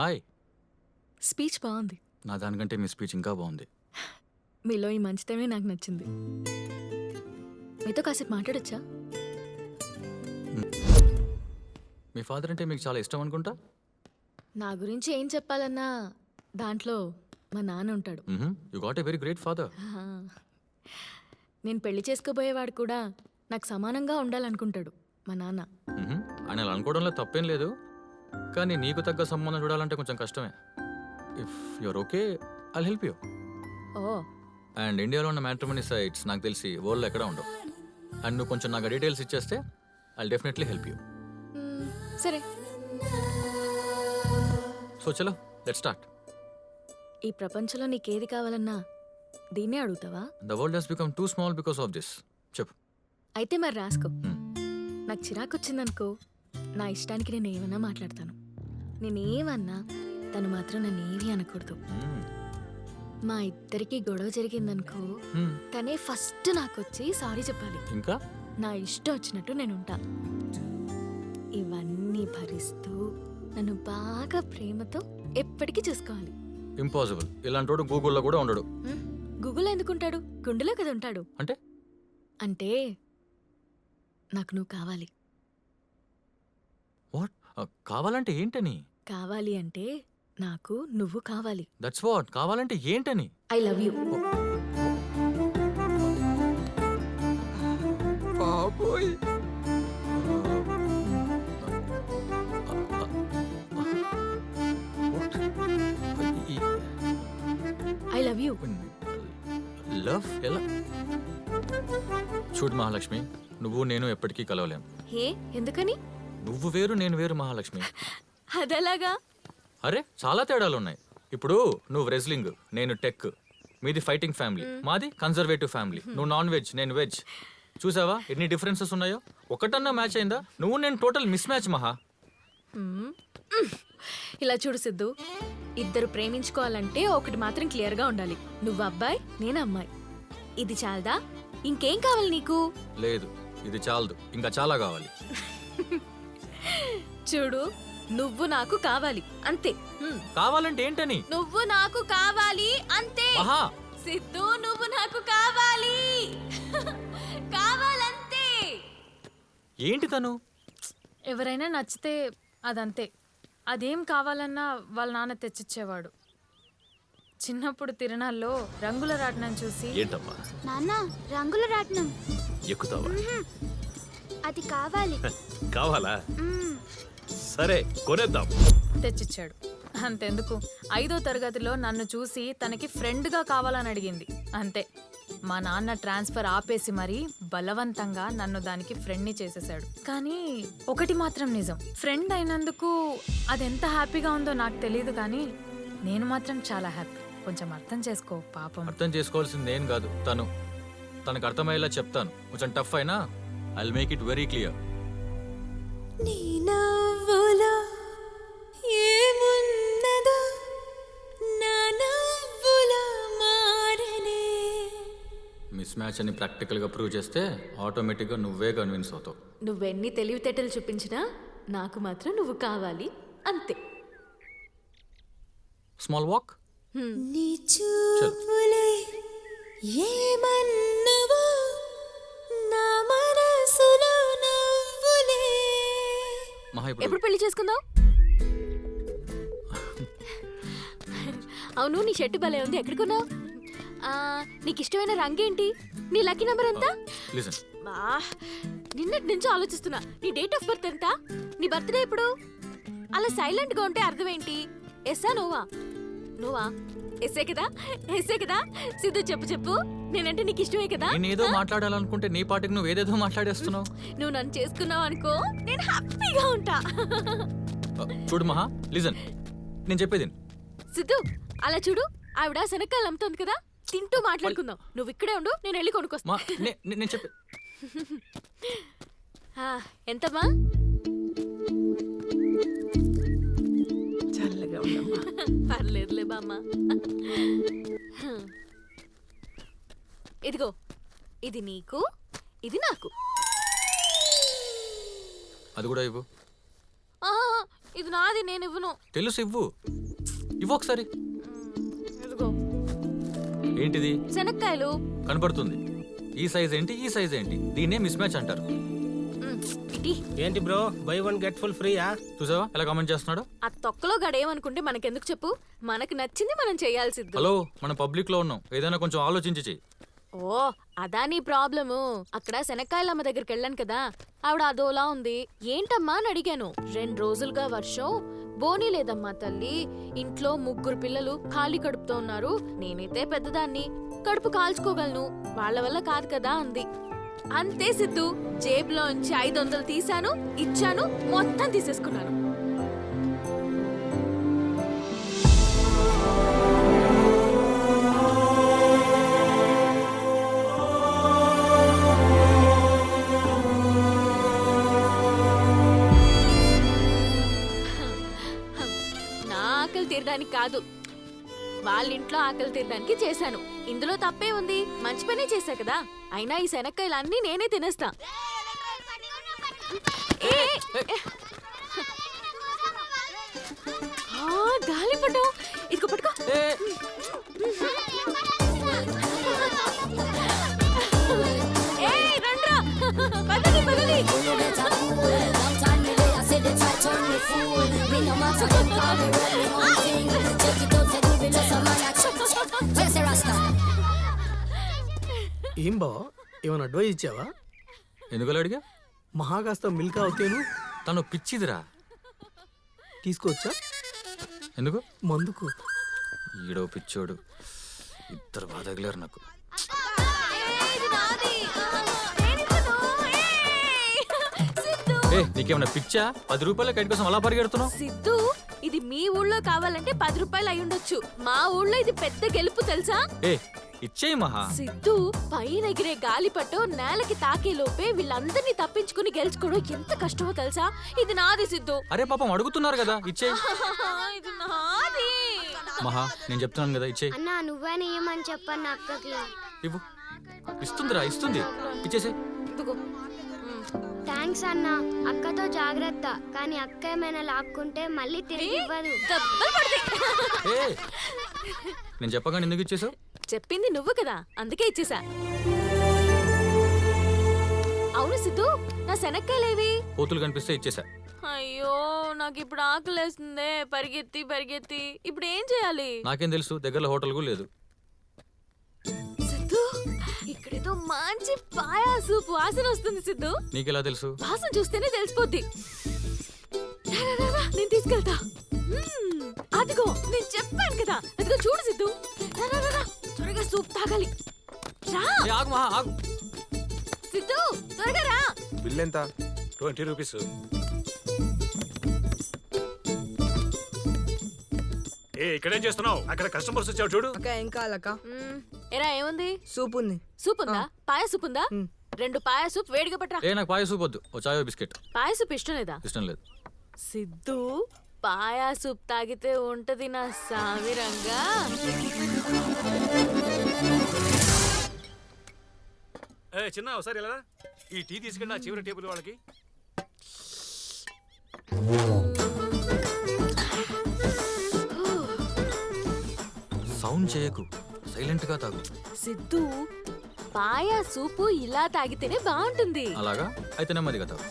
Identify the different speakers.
Speaker 1: Hi.
Speaker 2: Speech బాగుంది.
Speaker 1: నా దానికంటే మీ స్పీచ్ ఇంకా బాగుంది.
Speaker 2: మీలో ఈ మంచితనమే నాకు నచ్చింది. మీతో కాసేపు మాట్లాడొచ్చా?
Speaker 1: మీ. ఫాదర్ అంటే మీకు చాలా ఇష్టం అనుకుంటా?
Speaker 2: నా గురించి ఏం చెప్పాలన్నా దాంట్లో మా నాన్న ఉంటాడు.
Speaker 1: You got a very great father.
Speaker 2: నేను పెళ్ళి చేసుకోబోయేవాడు కూడా నాకు సమానంగా ఉండాలనుకుంటాడు మా నాన్న.
Speaker 1: ఆయన అనుకోవడంలో తప్పేం లేదు. కానీ నీకు తగ్గ సంబంధం చూడాలంటే కొంచెం కష్టమే. If your okay I help you
Speaker 2: oh.
Speaker 1: And ఇండియాలో ఉన్న మ్యాట్రిమనీ సైట్స్ నాకు తెలిసి వరల్డ్లో ఎక్కడ ఉండవు. అండ్ నువ్వు కొంచెం నాకు డీటెయిల్స్ ఇచ్చేస్తే ఐ డెఫినెట్లీ హెల్ప్ యూ
Speaker 2: సరే.
Speaker 1: సో చలో లెట్ స్టార్ట్
Speaker 2: ఈ ప్రపంచంలో నీకేది కావాలన్నా దీన్నే అడుగుతావా?
Speaker 1: The world has become too small because of this చెప్పు.
Speaker 2: అయితే మరి రాసుకో. నాకు చిరాకు వచ్చిందనుకో నా ఇష్టానికి నేను ఏమన్నా మాట్లాడతాను. నేనేమన్నా తను మాత్రం నన్ను ఏవి అనకూడదు. మా ఇద్దరికి గొడవ జరిగిందనుకో. తనే ఫస్ట్ నాకొచ్చి సారీ చెప్పాలి.
Speaker 1: ఇంకా?
Speaker 2: నా ఇష్టం వచ్చినట్టు నేను ఉంటా ఇవన్నీ భరిస్తూ నన్ను బాగా ప్రేమతో ఎప్పటికీ చూసుకోవాలి.
Speaker 1: ఇంపాసిబుల్. ఇలాంటి వాడు గూగుల్లో కూడా ఉండడు.
Speaker 2: హ్మ్? గూగుల్లో ఎందుకుంటాడు? గుండెలో కదా ఉంటాడు.
Speaker 1: అంటే?
Speaker 2: అంటే నాకు నువ్వు కావాలి.
Speaker 1: కావాలంటే ఏంటని?
Speaker 2: కావాలి అంటే నాకు నువ్వు కావాలి.
Speaker 1: దట్స్ వాట్ కావాలంటే ఏంటని?
Speaker 2: ఐ లవ్ యూ
Speaker 1: బాబోయ్.
Speaker 2: ఐ లవ్ యూ
Speaker 1: లవ్ ఎలా? చూడు మహాలక్ష్మి నువ్వు నేను ఎప్పటికీ కలవలేం.
Speaker 2: హే ఎందుకని?
Speaker 1: నువ్వు వేరు నేను వేరు మహాలక్ష్మి.
Speaker 2: అదెలాగా?
Speaker 1: అరే చాలా తేడాలు ఉన్నాయి ఇప్పుడు నువ్వు రెజ్లింగ్ నేను టెక్ మీది ఫైటింగ్ ఫ్యామిలీ మాది కన్జర్వేటివ్ ఫ్యామిలీ నువ్వు నాన్ వెజ్ నేను వెజ్ చూసావా? ఎన్ని డిఫరెన్సెస్ ఉన్నాయో? ఒకటన్నా మ్యాచ్ అయిందా? నువ్వు నేను టోటల్ మిస్ మ్యాచ్ మహా.
Speaker 2: ఇలా చూడు సిద్ధు. ఇద్దరు ప్రేమించుకోవాలంటే ఒకటి మాత్రం క్లియర్గా ఉండాలి. నువ్వు అబ్బాయి నేను అమ్మాయి. ఇది చాలదా? ఇంకేం కావాలి నీకు?
Speaker 1: లేదు ఇది చాలదు. ఇంకా చాలా కావాలి.
Speaker 2: చూడు నువ్వు నాకు కావాలి అంతే. హ్మ్.
Speaker 1: కావాలంటే ఏంటని?
Speaker 2: నువ్వు నాకు కావాలి అంతే. సిద్ధు నువ్వు నాకు కావాలి. కావాలంతే.
Speaker 1: ఏంటి తను?
Speaker 3: ఎవరైనా నచ్చితే అదంతే. అదేం కావాలన్నా వాళ్ళ నాన్న తెచ్చిచ్చేవాడు. చిన్నప్పుడు తిరణాల్లో రంగుల రాట్నం చూసి
Speaker 4: ఏంటమ్మా?
Speaker 5: నాన్న రంగుల రాట్నం.
Speaker 4: ఎక్కుతావా?
Speaker 5: అది కావాలి.
Speaker 4: కావాలా?
Speaker 5: మ్మ్.
Speaker 4: సరే కొనేద్దాం.
Speaker 3: తెచ్చిచ్చాడు. అంతెందుకు? ఐదో తరగతిలో నన్ను చూసి తనకి ఫ్రెండ్గా కావాలని అడిగింది. అంతే. మా నాన్న ట్రాన్స్ఫర్ ఆపేసి మరీ బలవంతంగా నన్ను దానికి ఫ్రెండ్ని చేసేసాడు కానీ ఒకటి మాత్రం నిజం. ఫ్రెండ్ అయినందుకు అదెంత హ్యాపీగా ఉందో నాకు తెలియదు కానీ నేను మాత్రం చాలా హ్యాపీ. కొంచెం అర్థం చేసుకో పాపం.
Speaker 1: అర్థం చేసుకోవాల్సింది నేను కాదు తను. తనకు అర్థమయ్యేలా చెప్తాను. కొంచెం టఫ్ అయినా I make it very clear
Speaker 6: నీ నవ్వులో ఏమున్నదో నా నవ్వులో మారనే.
Speaker 1: మిస్ మ్యాచ్ అని ప్రాక్టికల్గా ప్రూవ్ చేస్తే ఆటోమేటిక్గా నువ్వే కన్విన్స్ అవుతావు.
Speaker 2: నువ్వెన్ని తెలివితేటలు చూపించినా నాకు మాత్రం నువ్వు కావాలి అంతే.
Speaker 1: Small walk.
Speaker 6: నీ చూపులే ఏమన్నవో
Speaker 1: మహా ఇప్పుడు
Speaker 2: ఎప్పుడు పెళ్ళి చేసుకుందాం? అవును నీ షర్ట్ భలే ఉంది. ఎక్కడ కొన్నావు? నీకు ఇష్టమైన రంగేంటి నీ లక్కీ నెంబర్ ఎంత?
Speaker 1: లిసన్.
Speaker 2: బా నిన్నటి నుంచి ఆలోచిస్తున్నా. నీ డేట్ ఆఫ్ బర్త్ ఎంత? నీ బర్త్డే ఎప్పుడు? అలా సైలెంట్గా ఉంటే అర్థం ఏంటి? ఎస్సా నోవా నువ్వా? ఎస్సే కదా? ఎస్సే కదా? సిద్ధు చెప్పు చెప్పు. నేనంటే నీకు ఇష్టమే కదా?
Speaker 1: నేను ఏదో మాట్లాడాలనుకుంటే నీ పాటికి నువ్వు ఏదేదో మాట్లాడేస్తున్నావు.
Speaker 2: నువ్వు నన్ను చేసుకున్నావు అనుకో నేను హ్యాపీగా ఉంటా.
Speaker 1: చూడు మహా లిజన్. నేను చెప్పేది.
Speaker 2: సిద్ధు అలా చూడు. ఆవిడ శనక్కాయలు అమ్ముతుంది కదా? తింటూ మాట్లాడుకుందాం. నువ్వు ఇక్కడే ఉండు నేను వెళ్ళి కొనుక్కొస్తా.
Speaker 1: నేను చెప్పే
Speaker 2: ఎంతమ్మా?
Speaker 7: ఉండమ్మా
Speaker 2: పర్లేదులే బామ్మ. ఇదిగో ఇది నీకు ఇది నాకు.
Speaker 1: అది కూడా ఇవ్వు.
Speaker 2: ఆ, ఇది నాది నేను ఇవ్వను.
Speaker 1: తెలుసు ఇవ్వు. ఇవ్వు ఒకసారి.
Speaker 2: ఇదిగో.
Speaker 1: ఏంటిది?
Speaker 2: శనక్కాయలు.
Speaker 1: కనపడుతుంది. ఈ సైజ్ ఏంటి ఈ సైజ్ ఏంటి? దీన్నే మిస్ మ్యాచ్ అంటారు.
Speaker 2: ఇటీ
Speaker 7: ఏంటి bro? Buy one get full ఫ్రీయా
Speaker 1: చూసావా? ఎలా కామెంట్ చేస్తున్నాడు?
Speaker 2: ఆ తొక్కలో గడేమనుకుంటే మనకెందుకు చెప్పు? మనకు నచ్చింది మనం చేయాల్సిద్దు.
Speaker 1: హలో మనం పబ్లిక్లో ఉన్నాం. ఏదైనా కొంచెం ఆలోచించి చెయ్యి.
Speaker 2: ఓ అదా నీ ప్రాబ్లము. అక్కడ శనక్కాయల అమ్మ దగ్గరికి వెళ్ళాను కదా. ఆవిడ అదోలా ఉంది. ఏంటమ్మా అని అడిగాను. రెండు రోజులుగా వర్షం. బోనీ లేదమ్మా తల్లి. ఇంట్లో ముగ్గురు పిల్లలు ఖాళీ కడుపుతో ఉన్నారు. నేనైతే పెద్దదాన్ని. కడుపు కాల్చుకోగలను. వాళ్ళ వల్ల కాదు కదా అంది. అంతే సిద్ధు. జేబులోంచి ఐదు వందలు తీశాను ఇచ్చాను మొత్తం తీసేసుకున్నాను. నా ఆకలి తీరడానికి కాదు. వాళ్ళ ఇంట్లో ఆకలి తీరడానికి చేశాను. ఇందులో తప్పే ఉంది. మంచి పనే చేశా కదా. అయినా ఈ శనక్కాయలు అన్నీ నేనే తినేస్తా. ఆ, గాలిపటం ఇదిగో పట్టుకో. పదండి, పదండి.
Speaker 7: ఏం బావా? ఏమైనా అడ్వైజ్ ఇచ్చావా?
Speaker 1: ఎందుకు అలా అడిగా?
Speaker 7: మహా కాస్త మిల్క్ అవుతేను
Speaker 1: తను పిచ్చిదిరా.
Speaker 7: తీసుకోవచ్చా
Speaker 1: ఎందుకు?
Speaker 7: మందుకు.
Speaker 1: ఈడో పిచ్చోడు. ఇద్దరు బాగా తగిలారు నాకు. ఏ నీకేమైనా పిచ్చా? పది రూపాయల కైట్ కోసం అలా పరిగెడుతున్నావు?
Speaker 2: సిద్ధు ఇది మీ ఊళ్ళో కావాలంటే పది రూపాయలు అయి ఉండొచ్చు మా ఊళ్ళో ఇది పెద్ద గెలుపు తెలుసా?
Speaker 1: ఏ ఇచ్చేయి మహా
Speaker 2: సిద్ధు పైన ఎగిరే గాలిపటం నేలకి తాకే లోపే వీళ్ళందరినీ తప్పించుకుని గెలుచుకోవడం ఎంత కష్టమో తెలుసా? ఇది నాది సిద్ధు.
Speaker 1: అరే పాపం అడుగుతున్నారు కదా ఇచ్చేయి.
Speaker 2: ఇది నాది.
Speaker 1: మహా నేను చెప్తున్నాను కదా ఇచ్చేయి.
Speaker 5: అన్నా నువ్వే ఇయ్యమని చెప్పన్న అక్కకి.
Speaker 1: ఇవ్వు. ఇస్తుందిరా ఇస్తుంది. ఇచ్చేసి
Speaker 2: ఇదిగో.
Speaker 5: థ్యాంక్స్ అన్నా అక్కతో జాగ్రత్త. కానీ అక్క ఏమైనా లాక్కుంటే మళ్ళీ తిరిగి ఇవ్వదు.
Speaker 2: దెబ్బలు పడతాయి.
Speaker 1: ఏ నేను చెప్పగానే ఎందుకు ఇచ్చేసావు?
Speaker 2: చెప్పింది నువ్వు కదా అందుకే ఇచ్చేసా. అవును సిద్ధు నా శనక్కాయలేవి?
Speaker 1: కోతులు కనిపిస్తే ఇచ్చేసా.
Speaker 2: అయ్యో నాకు ఇప్పుడు ఆకలేస్తుందే పరిగెత్తి పరిగెత్తి. ఇప్పుడు ఏం చేయాలి?
Speaker 1: నాకేం తెలుసు దగ్గరలో హోటల్ కూడా లేదు.
Speaker 2: సిద్ధు ఇక్కడేదో మంచి పాయా సూప్ వాసన వస్తుంది సిద్ధు.
Speaker 1: నీకెలా తెలుసు?
Speaker 2: వాసన చూస్తేనే తెలిసిపోద్ది. రా, రా, రా, రా, నేను తీసుకెళ్తా. మ్మ్, అదిగో నేను చెప్పాను కదా. అదిగో చూడు సిద్ధు. రా, రా, రా, రా, త్వరగా సూప్ తాగాలి. రా.
Speaker 1: ఏ, ఆగు మహా ఆగు.
Speaker 2: సిద్ధు త్వరగా రా.
Speaker 4: బిల్ ఎంత? Twenty rupees. ఏ ఇక్కడేం చేస్తున్నావు? అక్కడ కస్టమర్స్ వచ్చావు చూడు.
Speaker 8: అక్క ఏం కావాలక్క?
Speaker 2: మ్మ్, ఎరా ఏముంది?
Speaker 8: సూప్ ఉంది
Speaker 2: సూప్ ఉందా పాయ సూప్ ఉందా రెండు పాయ సూప్ వేడిగా పట్రా
Speaker 1: ఏ నాకు పాయ సూప్ వద్దు. ఓ చాయో బిస్కెట్.
Speaker 2: పాయ సూప్ ఇష్టం లేదా?
Speaker 1: ఇష్టం లేదు.
Speaker 2: సిద్ధు పాయా సూప్ తాగితే ఉంటది నా సామిరంగా
Speaker 4: ఏ చిన్న ఒకసారి ఎలా ఈ టీ తీసుకెళ్ళి ఆ చివరి టేబుల్ వాళ్ళకి.
Speaker 1: సౌండ్ చేయకు. సైలెంట్గా తాగు.
Speaker 2: సిద్ధు పాయా సూపు ఇలా తాగితేనే బాగుంటుంది.
Speaker 1: అలాగా? అయితే నెమ్మదిగా తాగు.